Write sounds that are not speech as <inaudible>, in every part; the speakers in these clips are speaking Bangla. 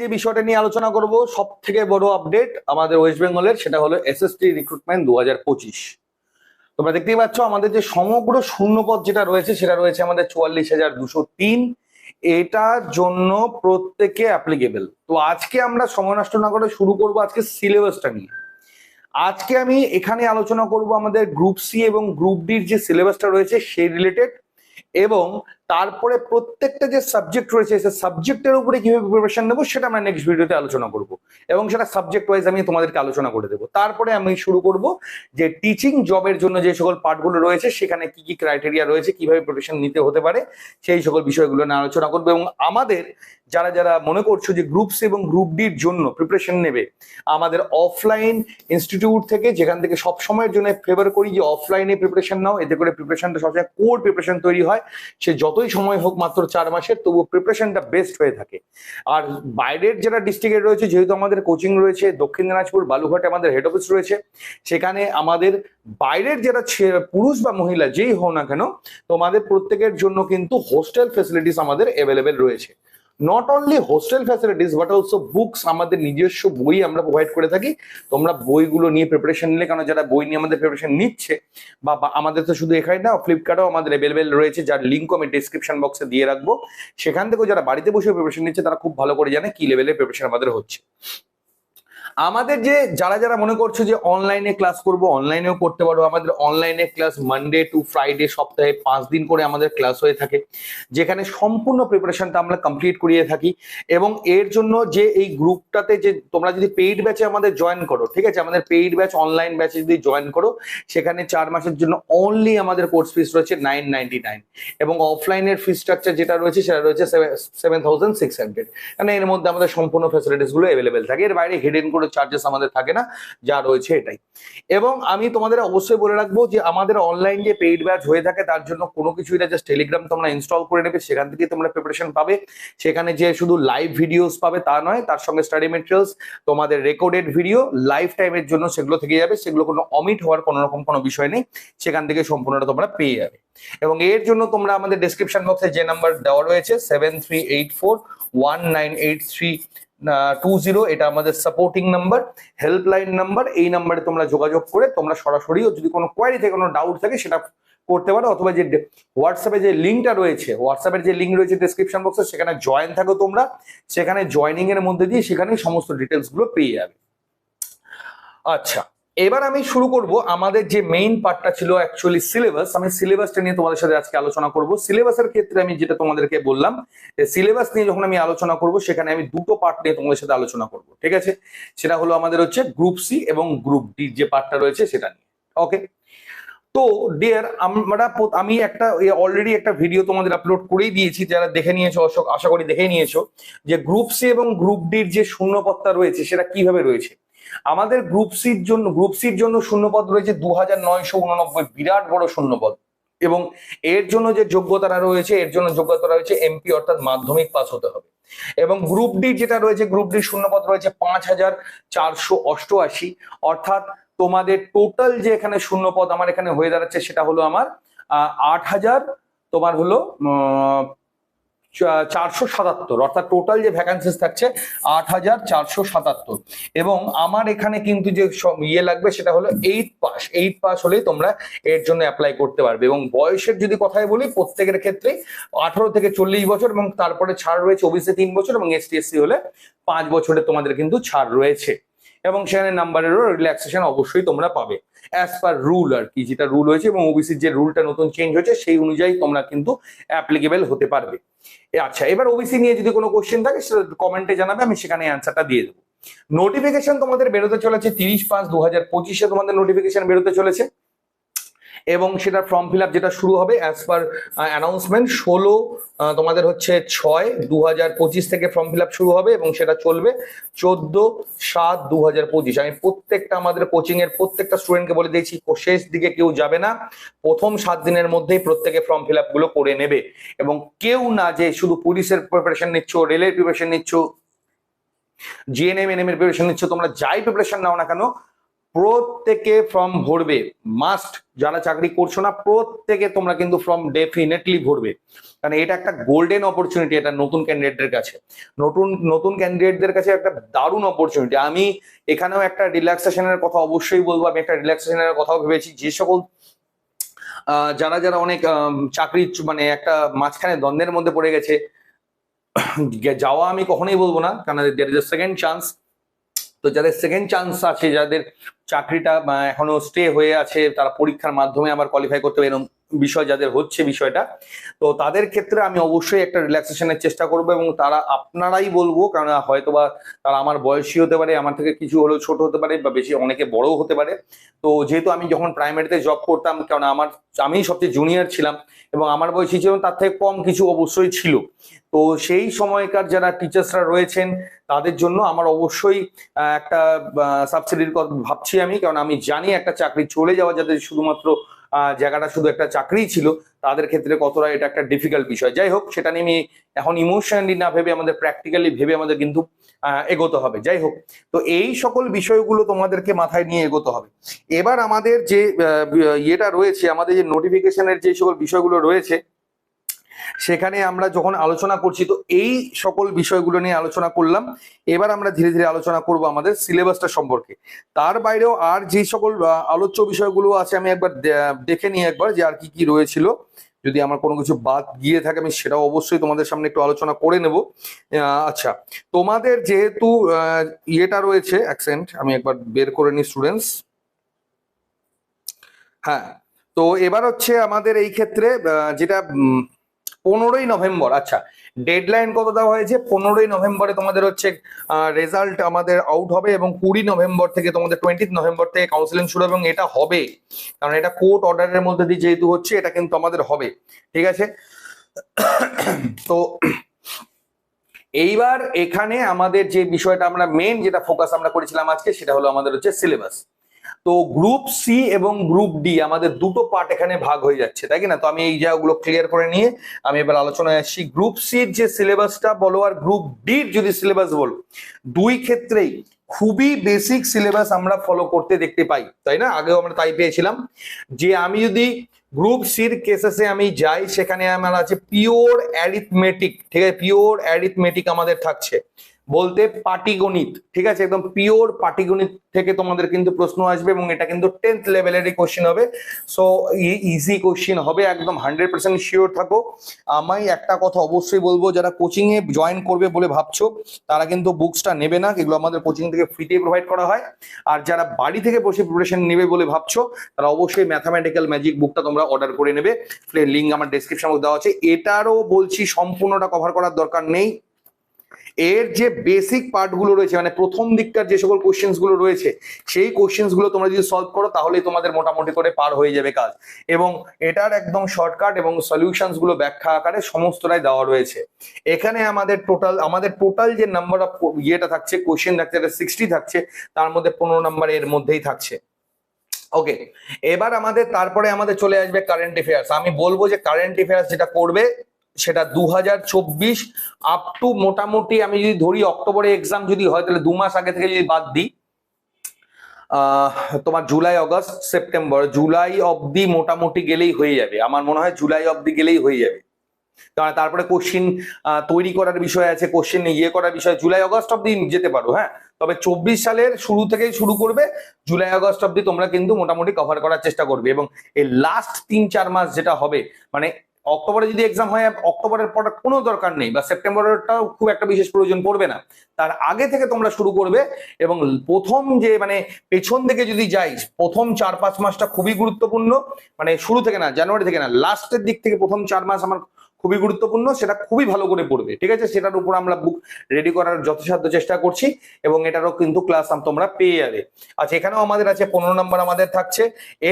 যে বিষয়টা নিয়ে আলোচনা করব সব থেকে বড় আপডেট আমাদের ওয়েস্ট বেঙ্গলের সেটা হলো এসএসটি রিক্রুটমেন্ট দু হাজার পঁচিশ। তোমরা দেখতেই পাচ্ছ, আমাদের যে সমগ্র শূন্যপদ যেটা রয়েছে, সেটা রয়েছে আমাদের চুয়াল্লিশ হাজার দুশো তিন। এটার জন্য প্রত্যেকে অ্যাপ্লিকেবল তো আজকে আমরা সময় নষ্ট না করে শুরু করব আজকে সিলেবাসটা নিয়ে। আজকে আমি এখানে আলোচনা করব আমাদের গ্রুপ সি এবং গ্রুপ ডির যে সিলেবাসটা রয়েছে, সেই রিলেটেড এবং তারপরে প্রত্যেকটা যে সাবজেক্ট রয়েছে সে সাবজেক্টের উপরে কীভাবে প্রিপারেশন নেব, সেটা আমরা নেক্সট ভিডিওতে আলোচনা করব। এবং সেটা সাবজেক্ট ওয়াইজ আমি তোমাদেরকে আলোচনা করে দেবো। তারপরে আমি শুরু করব যে টিচিং জবের জন্য যে সকল পার্টগুলো রয়েছে, সেখানে কি কি ক্রাইটেরিয়া রয়েছে, কীভাবে প্রিপারেশন নিতে হতে পারে, সেই সকল বিষয়গুলো নিয়ে আলোচনা করব। এবং আমাদের যারা যারা মনে করছ যে গ্রুপ সি এবং গ্রুপ ডির জন্য প্রিপারেশন নেবে, আমাদের অফলাইন ইনস্টিটিউট থেকে যেখান থেকে সব সময়ের জন্য ফেভার করি যে অফলাইনে প্রিপারেশন নাও, এতে করে প্রিপারেশনটা সবসময় কোর প্রিপারেশন তৈরি হয়। সে যতই সময় হোক মাত্র চার মাসের তবুও প্রিপারেশনটা বেস্ট হয়ে থাকে। আর বাইরের যারা ডিস্ট্রিক্টে রয়েছে, যেহেতু আমাদের কোচিং রয়েছে, দক্ষিণ দিনাজপুর বালুঘাটে আমাদের হেড অফিস রয়েছে, সেখানে আমাদের বাইরের যারা পুরুষ বা মহিলা যেই হও না কেন, তোমাদের প্রত্যেকের জন্য কিন্তু হোস্টেল ফেসিলিটিস আমাদের অ্যাভেলেবেল রয়েছে। Not only hostel facilities but also books আমাদের নিজস্ব বই আমরা প্রোভাইড করে থাকি। তোমরা বইগুলো নিয়ে প্রিপারেশন নিলে কারণ যারা বই নিয়ে আমাদের প্রিপারেশন নিচ্ছে, বা আমাদের তো শুধু এখানে না ফ্লিপকার্টও আমাদের অ্যাভেলেবেল রয়েছে, যার লিঙ্কও আমি ডিসক্রিপশন বক্সে দিয়ে রাখব। সেখান থেকেও যারা বাড়িতে বসে প্রিপারেশন নিচ্ছে, তারা খুব ভালো করে জানে কি লেভেলের প্রিপারেশন আমাদের হচ্ছে। আমাদের যে, যারা যারা মনে করছ যে অনলাইনে ক্লাস করব অনলাইনেও করতে পারো আমাদের অনলাইনে ক্লাস মানডে টু ফ্রাইডে সপ্তাহে পাঁচ দিন করে আমাদের ক্লাস হয়ে থাকে, যেখানে সম্পূর্ণ প্রিপারেশনটা আমরা কমপ্লিট করিয়ে থাকি এবং এর জন্য যে এই গ্রুপটাতে যে তোমরা যদি পেইড ব্যাচে আমাদের জয়েন করো, ঠিক আছে? আমাদের পেইড ব্যাচ অনলাইন ব্যাচে যদি জয়েন করো, সেখানে চার মাসের জন্য অনলি আমাদের কোর্স ফিস রয়েছে নাইন নাইনটি নাইন এবং অফলাইনের ফি স্ট্রাকচার যেটা রয়েছে সেটা রয়েছে সেভেন থাউজেন্ড সিক্স হান্ড্রেড মানে এর মধ্যে আমাদের সম্পূর্ণ ফ্যাসিলিটিসগুলো অ্যাভেলেবেল থাকে। এর বাইরে হিডেন কোনো চার্জেস আমাদের থাকে না, যা রয়েছে এটাই। এবং আমি তোমাদের অবশ্যই বলে রাখব যে আমাদের অনলাইন যে পেইড ব্যাচ হয়ে থাকে, তার জন্য কোনো কিছুই না জাস্ট টেলিগ্রাম তোমরা ইনস্টল করে নেবে, সেখান থেকে তোমরা প্রিপারেশন পাবে। সেখানে যে শুধু লাইভ ভিডিওস পাবে তা নয়, তার সঙ্গে স্টাডি মেটেরিয়ালস তোমাদের রেকর্ডেড ভিডিও লাইফ টাইমের জন্য সেগুলো থেকে যাবে। সেগুলো কোনো অমিট হওয়ার কোনো রকম কোনো বিষয় নেই, সেখান থেকে সম্পূর্ণটা তোমরা পেয়ে যাবে। এবং এর জন্য তোমরা আমাদের ডেসক্রিপশন বক্সে যে নাম্বার দেওয়া রয়েছে seven three eight four one nine eight three two zero এটা আমাদের সাপোর্টিং নাম্বার হেল্পলাইন নাম্বার এই নাম্বারে তোমরা যোগাযোগ করে তোমরা সরাসরিও যদি কোনো কোয়ারি থেকে কোনো ডাউট থাকে সেটা করতে পারো, অথবা যে হোয়াটসঅ্যাপে যে লিঙ্কটা রয়েছে হোয়াটসঅ্যাপের যে লিঙ্ক রয়েছে ডেসক্রিপশন বক্সে সেখানে জয়েন থাকো তোমরা, সেখানে জয়নিং মধ্যে দিয়ে সেখানে সমস্ত ডিটেলসগুলো পেয়ে যাবে। আচ্ছা এবার আমি শুরু করব আমাদের যে মেইন পার্টটা ছিল অ্যাকচুয়ালি সিলেবাস আমি সিলেবাসটা নিয়ে তোমাদের সাথে আজকে আলোচনা করব। সিলেবাসের ক্ষেত্রে আমি যেটা তোমাদেরকে বললাম সিলেবাস নিয়ে যখন আমি আলোচনা করব, সেখানে আমি দুটো পার্ট নিয়ে তোমাদের সাথে আলোচনা করব, ঠিক আছে? সেটা হলো আমাদের হচ্ছে গ্রুপ সি এবং গ্রুপ ডি যে পার্টটা রয়েছে সেটা নিয়ে ওকে তো ডিয়ার আমরা আমি একটা অলরেডি একটা ভিডিও তোমাদের আপলোড করেই দিয়েছি, যারা দেখে নিয়েছো, অশোক, আশা করি দেখে নিয়েছো, যে গ্রুপ সি এবং গ্রুপ ডির যে শূন্যপত্তা রয়েছে, সেটা কীভাবে রয়েছে? আমাদের গ্রুপ সির জন্য গ্রুপ সির জন্য শূন্যপদ রয়েছে দু হাজার নয়শো বিরাট বড় শূন্যপদ। এবং এর জন্য যে যোগ্যতারা রয়েছে, এর জন্য যোগ্যতা রয়েছে এমপি অর্থাৎ মাধ্যমিক পাস হতে হবে। এবং গ্রুপ ডি যেটা রয়েছে গ্রুপ ডি শূন্যপদ রয়েছে পাঁচ হাজার চারশো অষ্টআশি। অর্থাৎ তোমাদের টোটাল যে এখানে শূন্যপদ আমার এখানে হয়ে দাঁড়াচ্ছে, সেটা হলো আমার আট হাজার, তোমার হলো চারশো সাতাত্তর, অর্থাৎ টোটাল যে ভ্যাকান্সিস থাকছে, আট হাজার চারশো সাতাত্তর। এবং আমার এখানে কিন্তু যে ইয়ে লাগবে, সেটা হলো এইট পাস এইট পাস হলেই তোমরা এর জন্য অ্যাপ্লাই করতে পারবে। এবং বয়সের যদি কথাই বলি, প্রত্যেকের ক্ষেত্রে আঠারো থেকে চল্লিশ বছর এবং তারপরে ছাড় রয়েছে ওবিসি তিন বছর এবং এসটি এসসি হলে পাঁচ বছরে তোমাদের কিন্তু ছাড় রয়েছে। এবং সেখানে নাম্বারেরও রিল্যাক্সেশন অবশ্যই তোমরা পাবে। অ্যাজ পার রুল আর কি, যেটা রুল হয়েছে এবং ওবিসির যে রুলটা নতুন চেঞ্জ হয়েছে, সেই অনুযায়ী তোমরা কিন্তু অ্যাপ্লিকেবেল হতে পারবে। আচ্ছা এবার ওবিসি নিয়ে যদি কোনো কোয়েশ্চেন থাকে, সেটা কমেন্টে জানাবে, আমি সেখানে অ্যান্সারটা দিয়ে দেবো। নোটিফিকেশন তোমাদের বেরোতে চলেছে তিরিশ পাঁচ দু হাজার পঁচিশে তোমাদের নোটিফিকেশন বেরোতে চলেছে। এবং সেটা ফর্ম ফিল যেটা শুরু হবে অ্যাজ পার অ্যানাউন্সমেন্ট ষোলো তোমাদের হচ্ছে ছয় দু থেকে ফর্ম ফিল শুরু হবে এবং সেটা চলবে চোদ্দ, সাত দু হাজার আমি প্রত্যেকটা আমাদের কোচিং এর প্রত্যেকটা স্টুডেন্টকে বলে দিয়েছি, শেষ দিকে কেউ যাবে না। প্রথম সাত দিনের মধ্যেই প্রত্যেকে ফর্ম ফিলগুলো করে নেবে। এবং কেউ না যে শুধু পুলিশের প্রিপারেশন নিচ্ছ রেলের প্রিপারেশন নিচ্ছ জিএনএম এনএম এর প্রিপারেশন নিচ্ছ, তোমরা যাই প্রিপারেশন নাও না কেন প্রত্যেকে ফর্ম ভরবে। মাস্ট যারা চাকরি করছ না, প্রত্যেকে তোমরা কিন্তু ফর্ম ডেফিনেটলি ভরবে। কারণ এটা একটা গোল্ডেন অপরচুনিটি এটা নতুন ক্যান্ডিডেটদের কাছে। নতুন নতুন ক্যান্ডিডেটদের কাছে একটা দারুণ অপরচুনিটি আমি এখানেও একটা রিল্যাক্সেশনের কথা অবশ্যই বলব। আমি একটা রিল্যাক্সেশনের কথাও ভেবেছি। যে সকল যারা যারা অনেক চাকরি মানে একটা মাঝখানে দ্বন্দ্বের মধ্যে পড়ে গেছে, <coughs> যাওয়া আমি কখনোই বলব না। কারণ দের ইজ সেকেন্ড চান্স তো যাদের সেকেন্ড চান্স আছে, যাদের চাকরিটা এখনও স্টে হয়ে আছে, তারা পরীক্ষার মাধ্যমে আবার কোয়ালিফাই করতে পারে এরকম বিষয় যাদের হচ্ছে বিষয়টা, তো তাদের ক্ষেত্রে আমি অবশ্যই একটা রিল্যাক্সেশনের চেষ্টা করব এবং তারা আপনারাই বলব, কারণ হয়তোবা তারা আমার বয়সী হতে পারে, আমার থেকে কিছু হলেও ছোট হতে পারে বা বেশি অনেকে বড়ও হতে পারে। তো যেহেতু আমি যখন প্রাইমারিতে জব করতাম, কারণ আমার, আমি সবচেয়ে জুনিয়র ছিলাম এবং আমার বয়সী ছিল তার থেকে কম কিছু অবশ্যই ছিল। তো সেই সময়কার যারা টিচার্সরা রয়েছেন, তাদের জন্য আমার অবশ্যই একটা সাবসিডির কথা ভাবছি আমি, কারণ আমি জানি একটা চাকরি চলে যাওয়া যাদের শুধুমাত্র জায়গাটা শুধু একটা চাকরি ছিল, তাদের ক্ষেত্রে কতটা এটা একটা ডিফিকাল্ট বিষয়। যাই হোক, সেটা নিয়ে এখন ইমোশনালি না ভেবে, আমাদের প্র্যাকটিক্যালি ভেবে আমাদের কিন্তু এগোতে হবে। যাই হোক, তো এই সকল বিষয়গুলো তোমাদেরকে মাথায় নিয়ে এগোতে হবে। এবার আমাদের যে ইয়েটা রয়েছে, আমাদের যে নোটিফিকেশনের যে সকল বিষয়গুলো রয়েছে সেখানে আমরা যখন আলোচনা করছি, তো এই সকল বিষয়গুলো নিয়ে আলোচনা করলাম। এবার আমরা ধীরে ধীরে আলোচনা করব আমাদের সিলেবাসটা সম্পর্কে। তার বাইরেও আর যে সকল আলোচ্য বিষয়গুলো আছে, আমি একবার দেখে নিই একবার যে আর কি কি রয়েছিল। যদি আমার কোনো কিছু বাদ গিয়ে থাকে, আমি সেটাও অবশ্যই তোমাদের সামনে একটু আলোচনা করে নেব। আচ্ছা তোমাদের যেহেতু ইয়েটা রয়েছে অ্যাকসেন্ট আমি একবার বের করে নিই স্টুডেন্টস হ্যাঁ তো এবার হচ্ছে আমাদের এই ক্ষেত্রে যেটা পনেরোই নভেম্বর আচ্ছা ডেডলাইন কত দেওয়া হয়েছে? পনেরোই নভেম্বরে তোমাদের হচ্ছে রেজাল্ট আমাদের আউট হবে এবং কুড়ি নভেম্বর থেকে তোমাদের টোয়েন্টি নভেম্বর থেকে কাউন্সিলিং শুরু এবং এটা হবে। কারণ এটা কোর্ট অর্ডারের মধ্যে দিয়ে যেহেতু হচ্ছে, এটা কিন্তু আমাদের হবে। ঠিক আছে? তো এইবার এখানে আমাদের যে বিষয়টা আমরা মেন যেটা ফোকাস আমরা করেছিলাম আজকে, সেটা হলো আমাদের হচ্ছে সিলেবাস তো গ্রুপ সি এবং গ্রুপ ডি আমাদের দুটো পার্ট এখানে ভাগ হয়ে যাচ্ছে, তাই না তো আমি এই জায়গাগুলো ক্লিয়ার করে নিয়ে আমি এবার আলোচনায় আসছি। গ্রুপ সির যে সিলেবাসটা বলো আর গ্রুপ ডির যদি সিলেবাস বলো, দুই ক্ষেত্রেই খুবই বেসিক সিলেবাস আমরা ফলো করতে দেখতে পাই, তাই না? আগেও আমরা তাই পেয়েছিলাম যে আমি যদি গ্রুপ সির কেসেসে আমি যাই, সেখানে আমার আছে পিওর অ্যারিথমেটিক ঠিক আছে? পিওর অ্যারিথমেটিক আমাদের থাকছে। বলতে পাটিগণিত, ঠিক আছে? একদম পিওর পাটিগণিত থেকে তোমাদের কিন্তু প্রশ্ন আসবে এবং এটা কিন্তু টেন্থ লেভেলেরই কোশ্চেন হবে। সো ইজি কোশ্চেন হবে, একদম হান্ড্রেড পার্সেন্ট শিওর থাকো। আমি একটা কথা অবশ্যই বলব, যারা কোচিং এ জয়েন করবে বলে ভাবছ, তারা কিন্তু বুকসটা নেবে না, এগুলো আমাদের কোচিং থেকে ফ্রিতে প্রোভাইড করা হয়। আর যারা বাড়ি থেকে বসে প্রিপারেশন নেবে বলে ভাবছ, তারা অবশ্যই ম্যাথামেটিক্যাল ম্যাজিক বুকটা তোমরা অর্ডার করে নেবে। লিঙ্ক আমার ডেসক্রিপশন দেওয়া আছে। এটারও বলছি, সম্পূর্ণটা কভার করার দরকার নেই। এর যে বেসিক পার্টগুলো রয়েছে মানে প্রথম দিককার যে সকল কোশ্চেন্সগুলো রয়েছে, সেই কোশ্চেন্সগুলো তোমরা যদি সলভ করো, তাহলেই তোমাদের মোটামুটি করে পার হয়ে যাবে কাজ। এবং এটার একদম শর্টকাট এবং সলিউশনসগুলো ব্যাখ্যা আকারে সমস্তটাই দেওয়া রয়েছে। এখানে আমাদের টোটাল আমাদের টোটাল যে নাম্বার অফ ইয়েটা থাকছে কোশ্চেন থাকছে এটা সিক্সটি থাকছে, তার মধ্যে পনেরো নাম্বার এর মধ্যেই থাকছে। ওকে এবার আমাদের, তারপরে আমাদের চলে আসবে কারেন্ট অ্যাফেয়ার্স আমি বলব যে কারেন্ট অ্যাফেয়ার্স যেটা করবে সেটা দু হাজার চব্বিশ আপ টু মোটামুটি আমি যদি ধরি অক্টোবরে এক্সাম যদি হয়, তাহলে দু মাস আগে থেকে যদি বাদ দিই তোমার জুলাই, অগস্ট, সেপ্টেম্বর, জুলাই অবধি মোটামুটি গেলেই হয়ে যাবে। আমার মনে হয় জুলাই অবধি গেলেই হয়ে যাবে। তারপরে কোশ্চিন তৈরি করার বিষয় আছে কোশ্চিন ইয়ে করার বিষয়, জুলাই আগস্ট অব্দি যেতে পারো হ্যাঁ? তবে চব্বিশ সালের শুরু থেকেই শুরু করবে, জুলাই আগস্ট অব্দি তোমরা কিন্তু মোটামুটি কভার করার চেষ্টা করবে। এবং এই লাস্ট তিন, চার মাস যেটা হবে মানে অক্টোবরে যদি এক্সাম হয়, অক্টোবরের পর কোনো দরকার নেই বা সেপ্টেম্বরটাও খুব একটা বিশেষ প্রয়োজন পড়বে না। তার আগে থেকে তোমরা শুরু করবে এবং প্রথম যে মানে পেছন থেকে যদি যাই, প্রথম চার পাঁচ মাসটা খুবই গুরুত্বপূর্ণ। মানে শুরু থেকে না, জানুয়ারি থেকে না লাস্টের দিক থেকে প্রথম চার মাস আমার খুবই গুরুত্বপূর্ণ, সেটা খুবই ভালো করে পড়বে, ঠিক আছে? সেটার উপর আমরা বুক রেডি করার যথাসাধ্য চেষ্টা করছি এবং এটারও কিন্তু ক্লাস তোমরা পেয়ে যাবে। আচ্ছা এখানেও আমাদের আছে পনেরো নম্বর আমাদের থাকছে।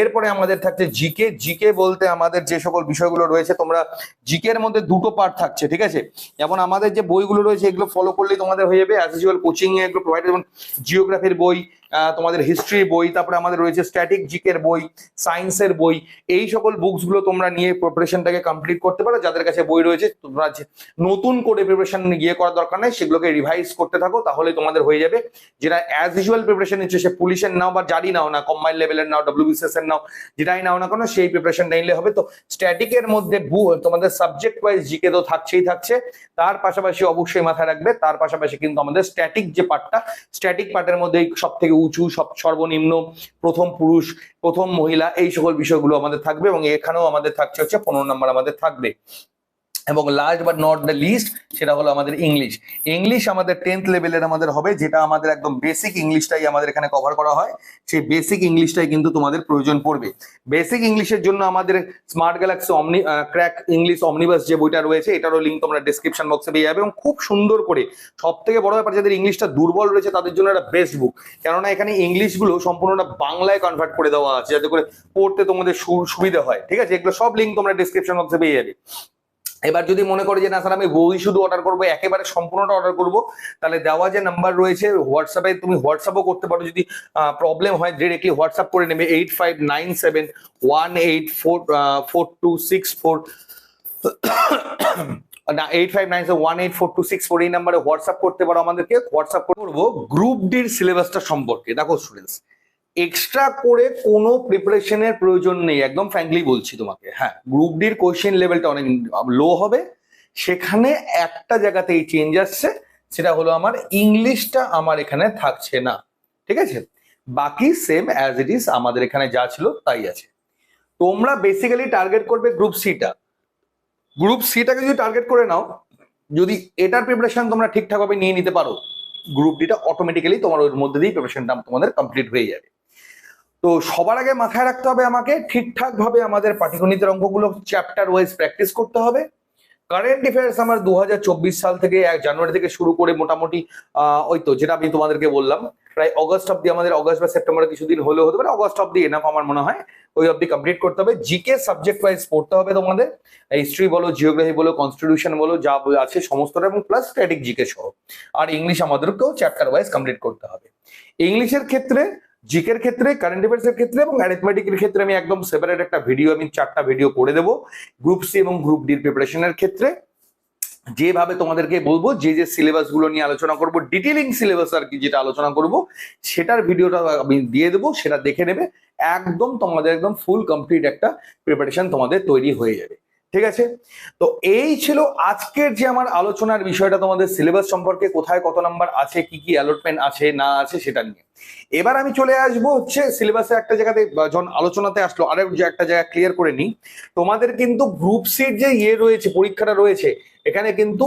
এরপরে আমাদের থাকছে জিকে জিকে বলতে আমাদের যে সকল বিষয়গুলো রয়েছে, তোমরা জিকে এর মধ্যে দুটো পার্ট থাকছে, ঠিক আছে? যেমন আমাদের যে বইগুলো রয়েছে, এগুলো ফলো করলেই তোমাদের হয়ে যাবে অ্যাজ ইউজুয়াল কোচিং এ এগুলো প্রোভাইড যেমন জিওগ্রাফির বই তোমাদের হিস্ট্রি বই, তারপরে আমাদের রয়েছে স্ট্যাটিক জিকের বই সায়েন্সের বই, এই সকল বুকসগুলো তোমরা নিয়ে প্রিপারেশনটাকে কমপ্লিট করতে পারো। যাদের কাছে বই রয়েছে, তোমরা নতুন করে প্রিপারেশন গিয়ে করার দরকার নেই, সেগুলোকে রিভাইজ করতে থাকো তাহলে তোমাদের হয়ে যাবে। যেটা অ্যাজ ইউজুয়াল প্রিপারেশন নিচ্ছে, সে পুলিশের নাও বা জারি নাও না কম্বাইন লেভেলের নাও ডব্লিউবিসিএস এর নাও, যেটাই নাও না কেন, সেই প্রিপারেশন নিলে হবে। তো স্ট্যাটিকের মধ্যে তোমাদের সাবজেক্ট ওয়াইজ জিকে তো থাকছেই থাকছে। তার পাশাপাশি অবশ্যই মাথায় রাখবে, তার পাশাপাশি কিন্তু আমাদের স্ট্যাটিক যে পার্টটা স্ট্যাটিক পার্টের মধ্যে সব থেকে উঁচু, সব সর্বনিম্ন, প্রথম পুরুষ, প্রথম মহিলা, এই সকল বিষয়গুলো আমাদের থাকবে এবং এখানেও আমাদের থাকছে হচ্ছে পনেরো নম্বর আমাদের থাকবে। এবং last but not the least সেটা হলো আমাদের ইংলিশ ইংলিশ আমাদের টেন্থ লেভেলের আমাদের হবে, যেটা আমাদের একদম বেসিক ইংলিশটাই আমাদের এখানে কভার করা হয়। সেই বেসিক ইংলিশটাই কিন্তু তোমাদের প্রয়োজন পড়বে। বেসিক ইংলিশের জন্য আমাদের smart galaxy omni crack English omnibus যে বইটা রয়েছে, এটারও লিঙ্ক তোমরা ডিসক্রিপশন বক্সে পেয়ে যাবে এবং খুব সুন্দর করে সব থেকে বড় ব্যাপার যাদের ইংলিশটা দুর্বল রয়েছে, তাদের জন্য একটা বেস্ট বুক কেননা এখানে ইংলিশগুলো সম্পূর্ণটা বাংলায় কনভার্ট করে দেওয়া আছে, যাতে করে পড়তে তোমাদের সুবিধা হয়। ঠিক আছে? এগুলো সব লিঙ্ক তোমরা ডিসক্রিপশন বক্সে পেয়ে যাবে। এবার যদি মনে করো যে, না স্যার, আমি বই শুধু অর্ডার করব, একেবারে সম্পূর্ণটা অর্ডার করব, তাহলে দেওয়া যে নাম্বার রয়েছে হোয়াটসঅ্যাপে তুমি হোয়াটসঅ্যাপও করতে পারো। যদি প্রবলেম হয় ডিরেক্টলি হোয়াটসঅ্যাপ করে নেবে eight five nine seven one eight four four two six four না eight five nine one eight four two six four এই নাম্বারে হোয়াটসঅ্যাপ করতে পারো আমাদেরকে। হোয়াটসঅ্যাপ করব গ্রুপ ডির সিলেবাসটা সম্পর্কে। দেখো স্টুডেন্টস এক্সট্রা করে কোনো প্রিপারেশনের প্রয়োজন নেই, একদম ফ্র্যাঙ্কলি বলছি তোমাকে। হ্যাঁ গ্রুপ ডির কোয়েশ্চেন লেভেলটা অনেক লো হবে। সেখানে একটা জায়গাতেই চেঞ্জ আসছে, সেটা হলো আমার ইংলিশটা আমার এখানে থাকছে না। ঠিক আছে? বাকি সেম অ্যাজ ইট ইজ আমাদের এখানে যা ছিল তাই আছে। তোমরা বেসিক্যালি টার্গেট করবে গ্রুপ সিটা গ্রুপ সিটাকে যদি টার্গেট করে নাও, যদি এটার প্রিপারেশন তোমরা ঠিকঠাকভাবে নিয়ে নিতে পারো গ্রুপ ডিটা অটোমেটিক্যালি তোমার ওর মধ্যে দিয়ে প্রিপারেশনটা তোমাদের কমপ্লিট হয়ে যাবে। তো সবার আগে মাথায় রাখতে হবে আমাকে ঠিকঠাক ভাবে আমাদের পাটিগণিতের অঙ্কগুলো চ্যাপ্টার ওয়াইজ প্র্যাকটিস করতে হবে। কারেন্ট অ্যাফেয়ার্স আমার দু হাজার চব্বিশ সাল থেকে এক জানুয়ারি থেকে শুরু করে মোটামুটি ওই তো যেটা আমি তোমাদেরকে বললাম, প্রায় অগস্ট অব্দি আমাদের অগস্ট বা সেপ্টেম্বরে কিছুদিন হলেও হতে পারে অগস্ট অব্দি এনাফ আমার মনে হয়, ওই অব্দি কমপ্লিট করতে হবে। জিকে সাবজেক্ট ওয়াইজ পড়তে হবে তোমাদের হিস্ট্রি বলো জিওগ্রাফি বলো কনস্টিটিউশন বলো, যা আছে সমস্তটা এবং প্লাস স্ট্যাটিক জিকে সহ। আর ইংলিশ আমাদেরকেও চ্যাপ্টার ওয়াইজ কমপ্লিট করতে হবে। ইংলিশের ক্ষেত্রে জিকের ক্ষেত্রে কারেন্ট অ্যাফেয়ার্সের ক্ষেত্রে এবং অ্যারিথমেটিকের ক্ষেত্রে আমি একদম সেপারেট একটা ভিডিও আমি চারটা ভিডিও করে দেবো। গ্রুপ সি এবং গ্রুপ ডির প্রিপারেশনের ক্ষেত্রে। যেভাবে তোমাদেরকে বলব, যে যে সিলেবাসগুলো নিয়ে আলোচনা করব ডিটেলিং সিলেবাস আর কি যেটা আলোচনা করব, সেটার ভিডিওটা আমি দিয়ে দেবো, সেটা দেখে নেবে। একদম তোমাদের একদম ফুল কমপ্লিট একটা প্রিপারেশন তোমাদের তৈরি হয়ে যাবে। ঠিক আছে? তো এই ছিল আজকের যে আমার আলোচনার বিষয়টা তোমাদের সিলেবাস সম্পর্কে, কোথায় কত নাম্বার আছে, কি কি অ্যালটমেন্ট আছে, না আছে, সেটা নিয়ে। এবার আমি চলে আসব হচ্ছে সিলেবাসে একটা জায়গাতে যখন আলোচনাতে আসলো আরেক যে একটা জায়গা ক্লিয়ার করে নিই, তোমাদের কিন্তু গ্রুপ সিট যে ইয়ে রয়েছে, পরীক্ষাটা রয়েছে, এখানে কিন্তু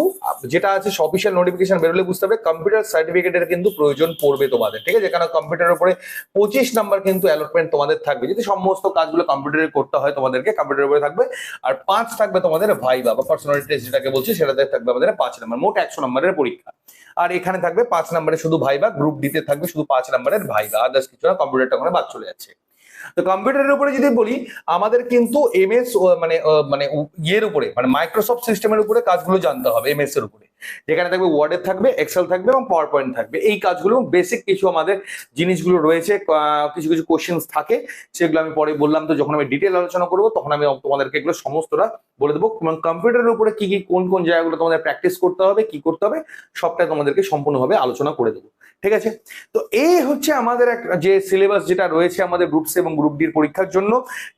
যেটা আছে অফিসিয়াল নোটিফিকেশন বেরোলে বুঝতে হবে কম্পিউটার সার্টিফিকেটের কিন্তু প্রয়োজন পড়বে তোমাদের, ঠিক আছে? কারণ কম্পিউটারের উপরে পঁচিশ নাম্বার কিন্তু অ্যালটমেন্ট তোমাদের থাকবে, যদি সমস্ত কাজগুলো কম্পিউটারে করতে হয় তোমাদেরকে কম্পিউটারের উপরে থাকবে, আর পাঁচ থাকবে তোমাদের ভাইবা বা পার্সোনালিটি টেস্ট যেটাকে বলছি, সেটাতে থাকবে আমাদের পাঁচ নাম্বার মোট একশো নাম্বারের পরীক্ষা। আর এখানে থাকবে পাঁচ নাম্বারে শুধু ভাইবা গ্রুপ ডিতে থাকবে, শুধু পাঁচ নাম্বারের ভাইবা আদার্স কিছু না কম্পিউটারটা ওখানে বাদ চলে যাচ্ছে। তো কম্পিউটারের উপরে যদি বলি, আমাদের কিন্তু এমএস মানে মানে ইয়ের উপরে মানে মাইক্রোসফট সিস্টেমের উপরে কাজগুলো জানতে হবে এমএস এর উপরে। যেখানে থাকবে ওয়ার্ডের থাকবে এক্সেল থাকবে এবং পাওয়ার পয়েন্ট থাকবে। এই কাজগুলো বেসিক কিছু আমাদের জিনিসগুলো রয়েছে কিছু কিছু কোশ্চেন্স থাকে, সেগুলো আমি পরে বললাম। তো যখন আমি ডিটেল আলোচনা করব, তখন আমি তোমাদেরকে এগুলো সমস্তটা বলে দেবো, এবং কম্পিউটারের উপরে কি কি, কোন কোন জায়গাগুলো তোমাদের প্র্যাকটিস করতে হবে, কি করতে হবে সবটাই তোমাদেরকে সম্পূর্ণভাবে আলোচনা করে দেবো। ঠিক আছে? তো এই হচ্ছে আমাদের এক, যে সিলেবাস যেটা রয়েছে আমাদের গ্রুপ সি এবং গ্রুপ ডির পরীক্ষার জন্য,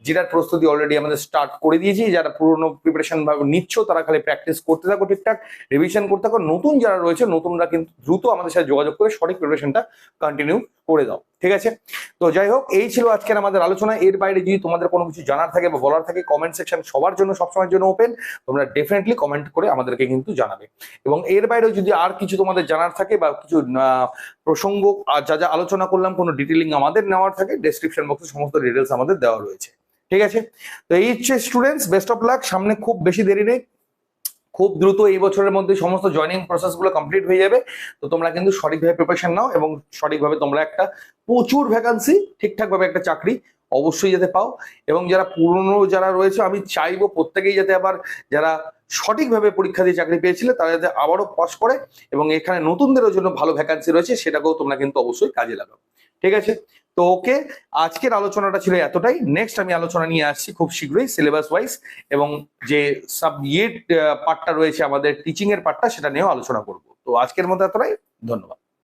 যেটার প্রস্তুতি অলরেডি আমাদের স্টার্ট করে দিয়েছি। যারা পুরোনো প্রিপারেশন নিচ্ছ, তারা খালি প্র্যাকটিস করতে থাকো ঠিকঠাক রিভিশন করতে থাকো। নতুন যারা রয়েছে, নতুনরা কিন্তু দ্রুত আমাদের সাথে যোগাযোগ করে সঠিক প্রিপারেশনটা কন্টিনিউ করে দাও। ঠিক আছে? তো যাই হোক, এই ছিল আজকের আমাদের আলোচনা। এর বাইরে যদি তোমাদের কোনো কিছু জানার থাকে বা বলার থাকে কমেন্ট সেকশন সবার জন্য সবসময়ের জন্য ওপেন তোমরা ডেফিনেটলি কমেন্ট করে আমাদেরকে কিন্তু জানাবে। এবং এর বাইরেও যদি আর কিছু তোমাদের জানার থাকে বা কিছু প্রসঙ্গ যা যা আলোচনা করলাম, কোনো ডিটেলিং আমাদের নেওয়ার থাকে ডেসক্রিপশন বক্সে সমস্ত ডিটেলস আমাদের দেওয়া রয়েছে। ঠিক আছে? তো এই হচ্ছে স্টুডেন্টস বেস্ট অফ লাক সামনে খুব বেশি দেরি নেই। খুব দ্রুত এই বছরের মধ্যে সমস্ত জয়নিং প্রসেসগুলো কমপ্লিট হয়ে যাবে। তো তোমরা কিন্তু সঠিকভাবে প্রিপারেশন নাও এবং সঠিকভাবে তোমরা একটা প্রচুর ভ্যাকান্সি ঠিকঠাকভাবে একটা চাকরি অবশ্যই যাতে পাও। এবং যারা পুরনো যারা রয়েছে, আমি চাইব প্রত্যেকেই যাতে আবার যারা সঠিকভাবে পরীক্ষা দিয়ে চাকরি পেয়েছিলে, তারা যাতে আবারও পাস করে এবং এখানে নতুনদেরও জন্য ভালো ভ্যাকান্সি রয়েছে, সেটাকেও তোমরা কিন্তু অবশ্যই কাজে লাগাও। ঠিক আছে? তো ওকে, আজকের আলোচনাটা ছিল এতটাই। নেক্সট আমি আলোচনা নিয়ে আসছি খুব শীঘ্রই সিলেবাস ওয়াইজ এবং যে সাব সাবজেক্ট পার্টটা রয়েছে আমাদের টিচিং এর পার্টটা সেটা নিয়েও আলোচনা করব। তো আজকের মতো এতটাই। ধন্যবাদ।